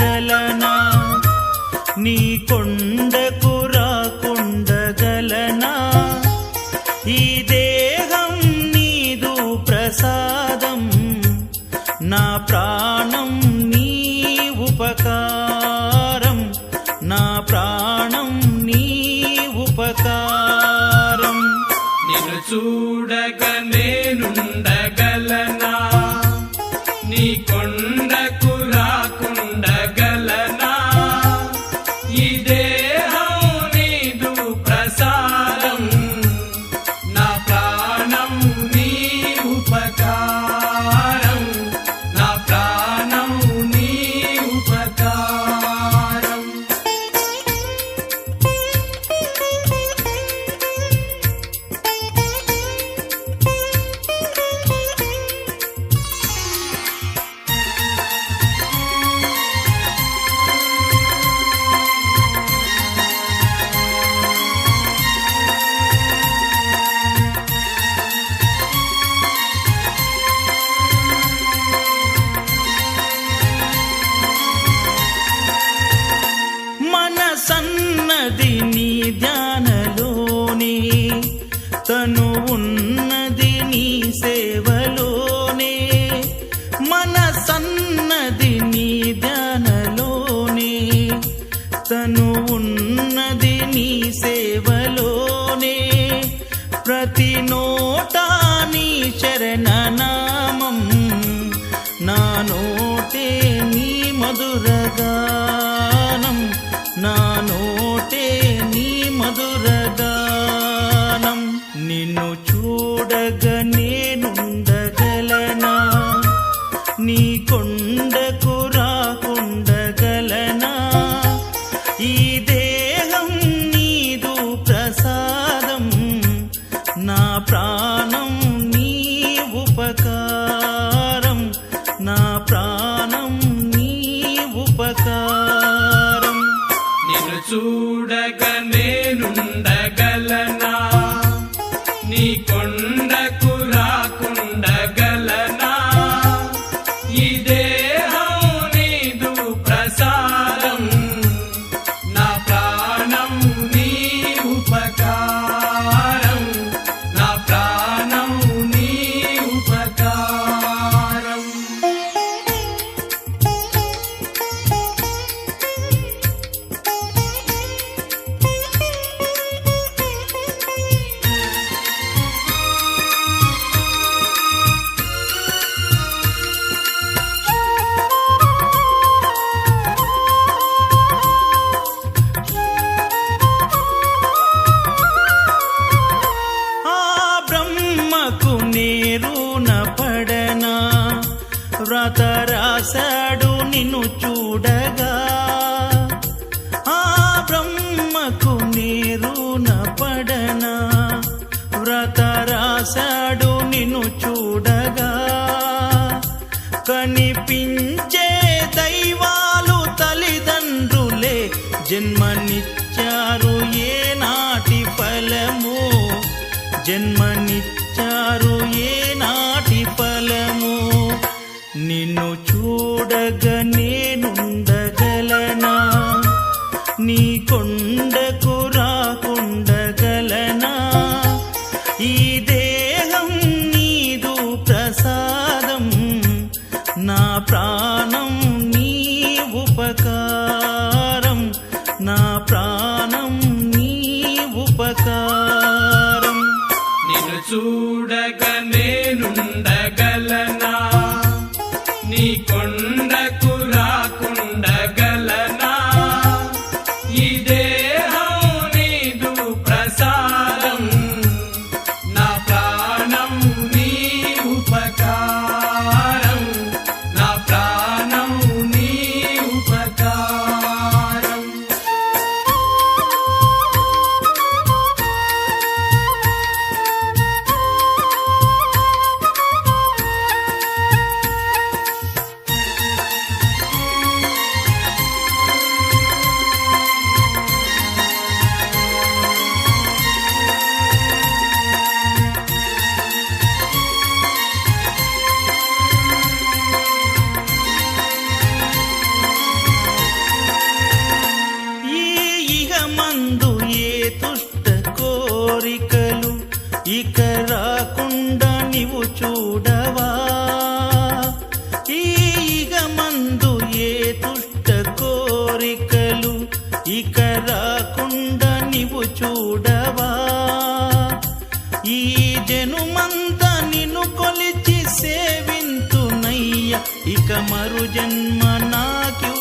గలనా నీ కొండకు రాకుండగలనా ఈ దేహం నీదు ప్రసాదం నా ప్రాణం నీ ఉపకారం నా ప్రాణం నీ ఉపకారం. నిన్ను చూడగ ఈ ప్రతి నోటా నీ శరణనామం. నా నోటే నీ మధురగానం. నా నో ఉపకారం నిన్ను చూడగ నేనుండగలనా? నీ కొండకు రాకుండగలనా? ఇదే వ్రత రాశాడు నిన్ను చూడగా. ఆ బ్రహ్మకు నేరున పడనా. వ్రత రాశాడు నిన్ను చూడగా. కనిపించే దైవాలు తల్లిదండ్రులే జన్మనిచ్చారు ఏ నాటి ఫలము. జన్మనిచ్చారు ఏ నిన్ను చూడగ నేనుండగలనా? నీ కొండకు రాకుండగలనా? ఈ దేహం నీదు ప్రసాదం నా ప్రాణం నీ ఉపకారం నా ప్రాణం నీ ఉపకారం. నిన్ను చూడగ నేనుండ ఇక మరు జన్మ నాకివ్వకయ్యా.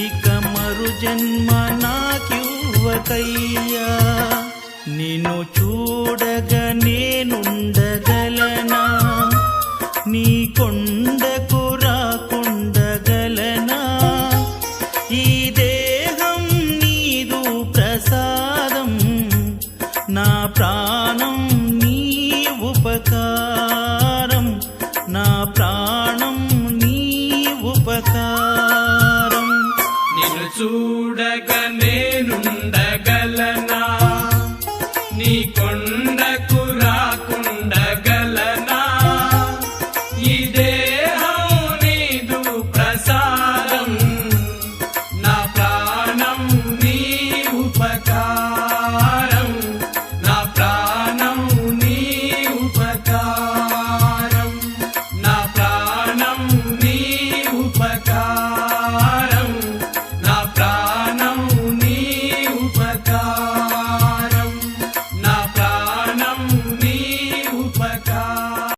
ఇక మరు జన్మ నాకివ్వకయ్యా. నిన్ను చూడగ నేనుండగలనా? నీ కొండ ప్రాణం తోడగ నేనుండగలను.